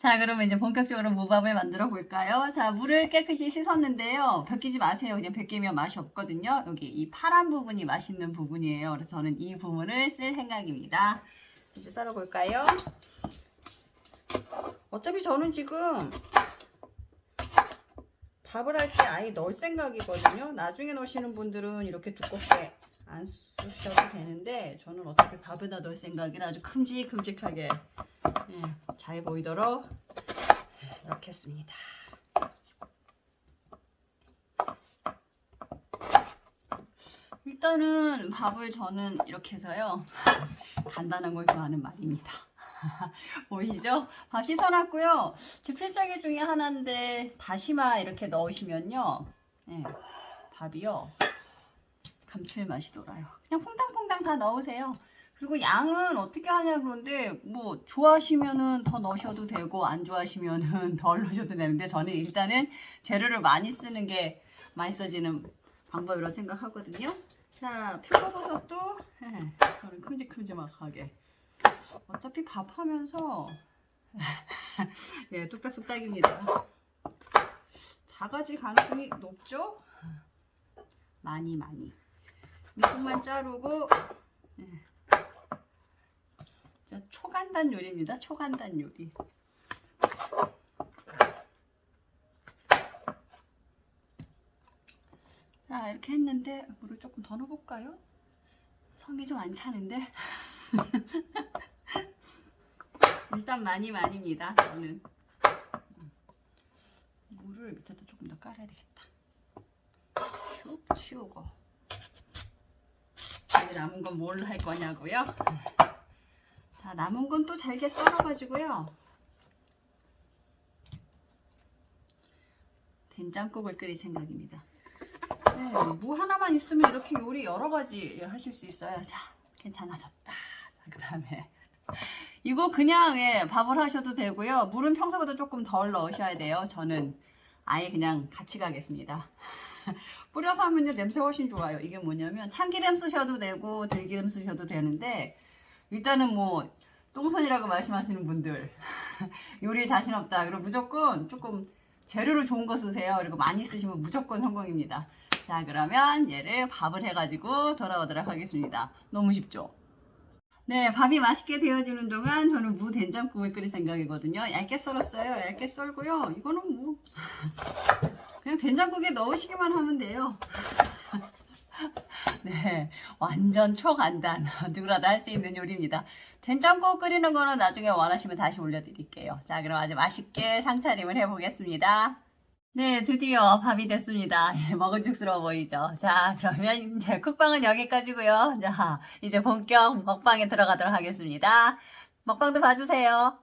자, 그러면 이제 본격적으로 무밥을 만들어 볼까요? 자, 물을 깨끗이 씻었는데요. 벗기지 마세요. 그냥 벗기면 맛이 없거든요. 여기 이 파란 부분이 맛있는 부분이에요. 그래서 저는 이 부분을 쓸 생각입니다. 이제 썰어 볼까요? 어차피 저는 지금 밥을 할 때 아예 넣을 생각이거든요. 나중에 넣으시는 분들은 이렇게 두껍게 안 쓰셔도 되는데 저는 어차피 밥에다 넣을 생각이라 아주 큼직큼직하게 예, 잘 보이도록 넣겠습니다. 일단은 밥을 저는 이렇게 해서요. 간단한 걸 좋아하는 말입니다. 보이시죠? 밥 씻어놨고요. 제 필살기 중에 하나인데 다시마 이렇게 넣으시면요. 예, 밥이요. 감칠맛이 돌아요. 그냥 퐁당퐁당 다 넣으세요. 그리고 양은 어떻게 하냐 그런데 뭐 좋아하시면은 더 넣으셔도 되고 안 좋아하시면은 덜 넣으셔도 되는데 저는 일단은 재료를 많이 쓰는 게 맛있어지는 방법이라고 생각하거든요. 자, 표고버섯도 예, 저는 큼직큼직하게 어차피 밥하면서 예, 뚝딱뚝딱입니다. 작아질 가능성이 높죠? 많이 많이 밑국만 자르고 예. 자, 초간단 요리입니다. 초간단 요리. 자 이렇게 했는데 물을 조금 더 넣어볼까요? 성이 좀 안 차는데 일단 많이 많이입니다. 저는 물을 밑에다 조금 더 깔아야 되겠다. 슉 치우고 남은 건 뭘 할 거냐고요? 자 남은 건 또 잘게 썰어가지고요. 된장국을 끓일 생각입니다. 네, 무 하나만 있으면 이렇게 요리 여러 가지 하실 수 있어요. 자, 괜찮아졌다. 그 다음에 이거 그냥 예, 밥을 하셔도 되고요. 물은 평소보다 조금 덜 넣으셔야 돼요. 저는 아예 그냥 같이 가겠습니다. 뿌려서 하면요 냄새 훨씬 좋아요. 이게 뭐냐면 참기름 쓰셔도 되고 들기름 쓰셔도 되는데 일단은 뭐 똥손이라고 말씀하시는 분들 요리에 자신 없다. 그럼 무조건 조금 재료를 좋은 거 쓰세요. 그리고 많이 쓰시면 무조건 성공입니다. 자 그러면 얘를 밥을 해가지고 돌아오도록 하겠습니다. 너무 쉽죠? 네, 밥이 맛있게 되어지는 동안 저는 무 된장국을 끓일 생각이거든요. 얇게 썰었어요. 얇게 썰고요. 이거는 뭐 그냥 된장국에 넣으시기만 하면 돼요. 네, 완전 초간단 누구라도 할 수 있는 요리입니다. 된장국 끓이는 거는 나중에 원하시면 다시 올려드릴게요. 자, 그럼 아주 맛있게 상차림을 해보겠습니다. 네, 드디어 밥이 됐습니다. 예, 먹음직스러워 보이죠? 자, 그러면 이제 쿡방은 여기까지고요. 자, 이제 본격 먹방에 들어가도록 하겠습니다. 먹방도 봐주세요.